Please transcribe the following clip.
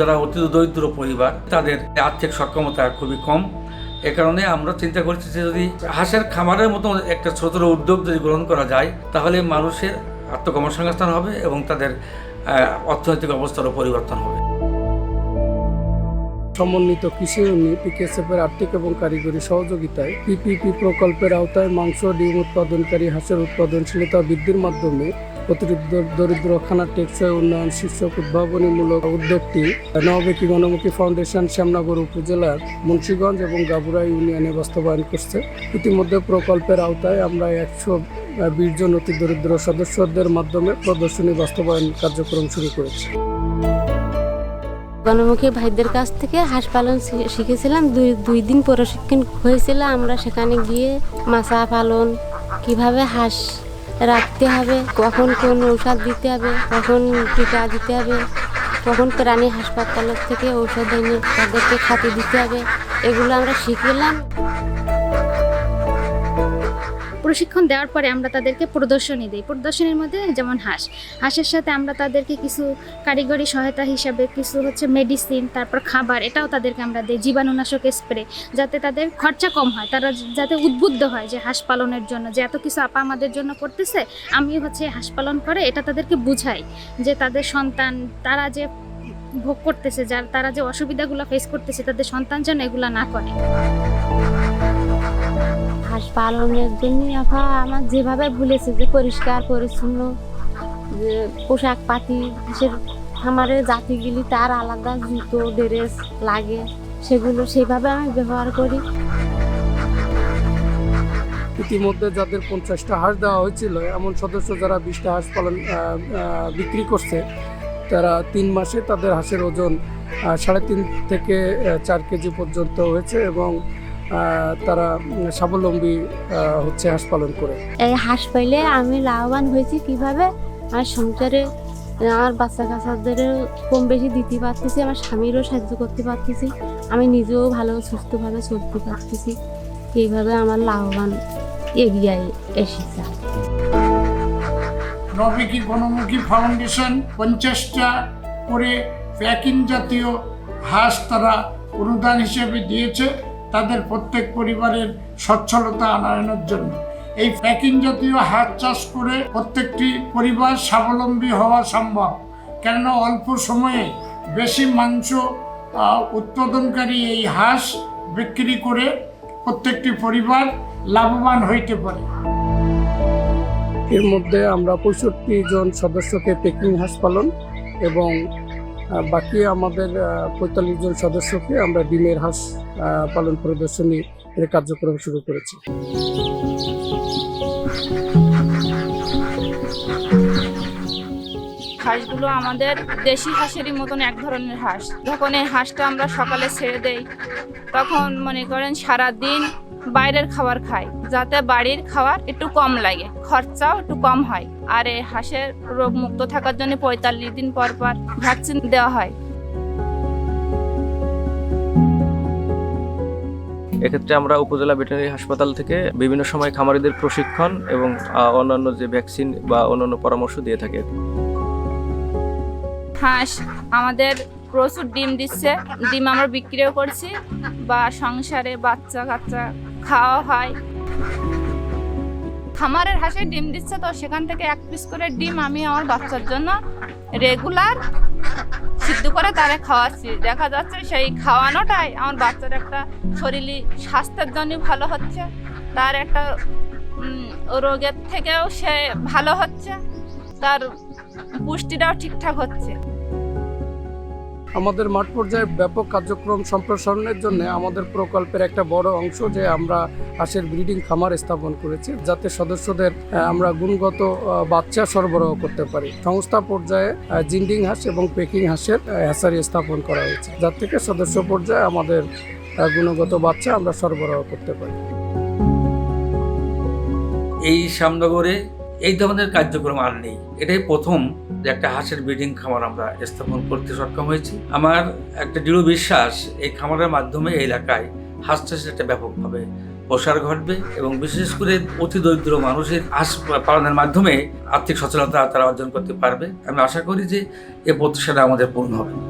যারা অতি দরিদ্র পরিবার, তাদের আর্থিক সক্ষমতা খুবই কম। এ কারণে আমরা চিন্তা করছি যে যদি হাঁসের খামারের মতো একটা ছোট উদ্যোগ যদি গ্রহণ করা যায়, তাহলে মানুষের আত্মকর্মসংস্থান হবে এবং তাদের অর্থনৈতিক অবস্থারও পরিবর্তন হবে। সমন্বিত কৃষি ইউনিট পিকেএসএফ এর আর্থিক এবং কারিগরি সহযোগিতায় পিপিপি প্রকল্পের আওতায় মাংস, ডিম উৎপাদনকারী হাঁসের উৎপাদনশীলতা বৃদ্ধির মাধ্যমে অতিরিক্ত দরিদ্র খানা টেকসই উন্নয়ন শীর্ষক উদ্ভাবনীমূলক উদ্যোগটি নববেকি গণমুখী ফাউন্ডেশন শ্যামনগর উপজেলার মুন্সীগঞ্জ এবং গাবুরা ইউনিয়নে বাস্তবায়ন করছে। ইতিমধ্যে প্রকল্পের আওতায় আমরা একশো বিশ জন অতি দরিদ্র সদস্যদের মাধ্যমে প্রদর্শনী বাস্তবায়ন কার্যক্রম শুরু করেছি। গণমুখী ভাইদের কাছ থেকে হাঁস পালন শিখেছিলাম। দুই দুই দিন প্রশিক্ষণ হয়েছিল। আমরা সেখানে গিয়ে মাছা পালন, কীভাবে হাঁস রাখতে হবে, কখন কোন ঔষধ দিতে হবে, কখন টিকা দিতে হবে, কখন প্রাণী হাসপাতাল থেকে ঔষধ এনে তাদেরকে খাতে দিতে হবে, এগুলো আমরা শিখলাম প্রশিক্ষণ দেওয়ার পরে আমরা তাদেরকে প্রদর্শনী দিই। প্রদর্শনীর মধ্যে যেমন হাঁস। হাঁসের সাথে আমরা তাদেরকে কিছু কারিগরি সহায়তা হিসাবে কিছু হচ্ছে মেডিসিন তারপর খাবার, এটাও তাদেরকে আমরা দিই। জীবাণুনাশক স্প্রে যাতে তাদের খরচা কম হয়। তারা যাতে উদ্বুদ্ধ হয় যে হাঁস পালনের জন্য, যে এত কিছু আপা আমাদের জন্য করতেছে আমি হচ্ছে হাঁস পালন করে, এটা তাদেরকে বুঝাই যে তাদের সন্তান, তারা যে ভোগ করতেছে, যার, তারা যে অসুবিধাগুলো ফেস করতেছে, তাদের সন্তান যেন এগুলো না করে। হাঁস পালনের জন্য আপা আমার যেভাবে বলেছে যে পরিষ্কার, পরিচ্ছন্ন, যে পোশাক পাতি হাঁসের খামারের জাতিগুলি তার আলাদা জুতো, ড্রেস লাগে, সেগুলো সেভাবে আমি ব্যবহার করি। ইতিমধ্যে যাদের পঞ্চাশটা হাঁস দেওয়া হয়েছিল, এমন সদস্য যারা বিশটা হাঁস পালন বিক্রি করছে, তারা তিন মাসে তাদের হাঁসের ওজন সাড়ে তিন থেকে চার কেজি পর্যন্ত হয়েছে এবং তারা স্বাবলম্বী হচ্ছে হাঁস পালন করে। এই হাঁস পাইলে আমি লাভবান হয়েছি কীভাবে? আমার সংসারে আমার বাচ্চা কাচ্চাদের কম বেশি দিতে পারতেছি আমার স্বামীরও সাহায্য করতে পারতেছি আমি নিজেও ভালো সুস্থভাবে চলতে পারতেছি। এইভাবে আমার লাভবান এগিয়ে এসেছে। গণমুখী ফাউন্ডেশন পঞ্চাশটা করে প্যাকিং জাতীয় হাঁস তারা অনুদান হিসেবে দিয়েছে। তাদের প্রত্যেক পরিবারের সচ্ছলতা আনয়নের জন্য। এই প্যাকিং জাতীয় হাঁস চাষ করে প্রত্যেকটি পরিবার স্বাবলম্বী হওয়া সম্ভব। কেননা অল্প সময়ে বেশি মাংস উৎপাদনকারী এই হাঁস বিক্রি করে প্রত্যেকটি পরিবার লাভবান হইতে পারে। এর মধ্যে আমরা পঁয়ষট্টি জন সদস্যকে পেকিং হাঁস পালন এবং বাকি আমাদের পঁয়তাল্লিশ জন সদস্যকে আমরা ডিমের হাঁস পালন প্রদর্শনী কার্যক্রম শুরু করেছি। হাঁসগুলো আমাদের দেশি হাঁসেরই মতন এক ধরনের হাঁস। যখন এই হাঁসটা আমরা সকালে ছেড়ে দেই, তখন মনে করেন সারা দিন বাইরের খাবার খাই যাতে বাড়ির খাবার একটু কম লাগে খরচাও একটু কম হয়। আর এই হাঁসের রোগ মুক্ত থাকার জন্য পঁয়তাল্লিশ দিন পর পর ভ্যাকসিন দেওয়া হয়। এক্ষেত্রে আমরা উপজেলা ভেটেরিনারি হাসপাতাল থেকে বিভিন্ন সময় খামারিদের প্রশিক্ষণ এবং অন্যান্য যে ভ্যাকসিন বা অন্যান্য পরামর্শ দিয়ে থাকে। হাঁস আমাদের প্রচুর ডিম দিচ্ছে ডিম আমরা বিক্রিও করছি বা সংসারে বাচ্চা কাচ্চা খাওয়া হয়। খামারের হাঁসে ডিম দিচ্ছে তো সেখান থেকে এক পিস করে ডিম আমি আমার বাচ্চার জন্য রেগুলার সিদ্ধ করে তারে খাওয়াচ্ছি। দেখা যাচ্ছে সেই খাওয়ানোটাই আমার বাচ্চার একটা শরীরী স্বাস্থ্যের জন্য ভালো হচ্ছে। তার একটা রোগের থেকেও সে ভালো হচ্ছে। তার পুষ্টিটাও ঠিকঠাক হচ্ছে। আমাদের মাঠ পর্যায়ে ব্যাপক কার্যক্রম সম্প্রসারণের জন্য আমাদের প্রকল্পের একটা বড় অংশ যে আমরা হাঁসের ব্রিডিং খামার স্থাপন করেছি, যাতে সদস্যদের আমরা গুণগত বাচ্চা সরবরাহ করতে পারি। সংস্থা পর্যায়ে জিন্ডিং হাঁস এবং পেকিং হাঁসের হ্যাসারি স্থাপন করা হয়েছে। যার থেকে সদস্য পর্যায়ে আমাদের গুণগত বাচ্চা আমরা সরবরাহ করতে পারি। এই শ্যামনগরে এই ধরনের কার্যক্রম আর নেই। এটাই প্রথম যে একটা হাঁসের ব্রিডিং খামার আমরা স্থাপন করতে সক্ষম হয়েছি। আমার একটা দৃঢ় বিশ্বাস, এই খামারের মাধ্যমে এই এলাকায় হাঁস চাষের একটা ব্যাপকভাবে প্রসার ঘটবে এবং বিশেষ করে অতি দরিদ্র মানুষের হাঁস পালনের মাধ্যমে আর্থিক সচেতনতা তারা অর্জন করতে পারবে। আমি আশা করি যে এ প্রত্যাশাটা আমাদের পূর্ণ হবে।